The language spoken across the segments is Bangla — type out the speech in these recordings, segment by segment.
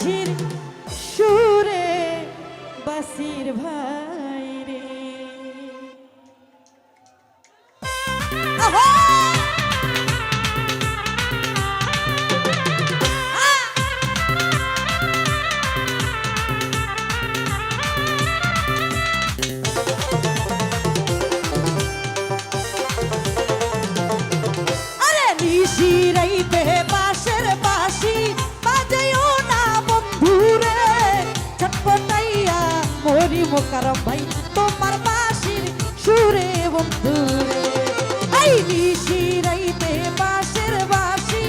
বাঁশির সুরে বাঁশির ভাই উপকারক ভাই তোমার বাসির সুরে, বন্ধু এই নিশি রাইতে বাসের বাসি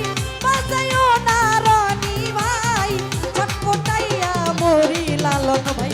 বাজাইও না রানী ভাই। ছটপটাইয়া মরি লালন ভাই।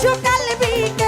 Shukalibika.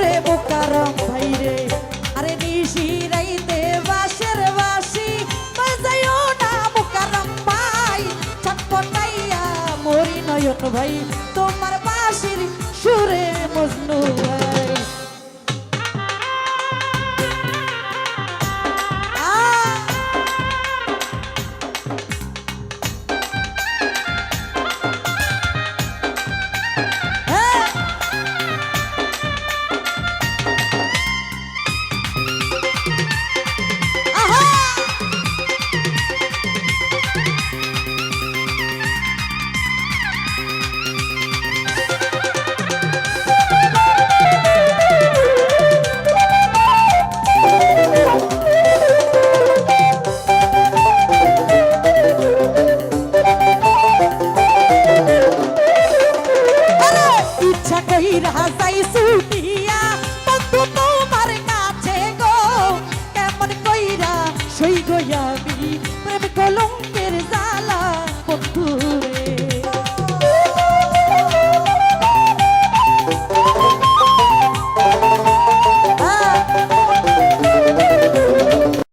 রে বোকারাম ভাই রে। আরে নিশি রাইতে বাসের বাসি বাজাইও না বোকারাম ভাই। ছটপটাইয়া মরি নয়ন ভাই, তোমার বাসির সুরে মজনু সেই গয়া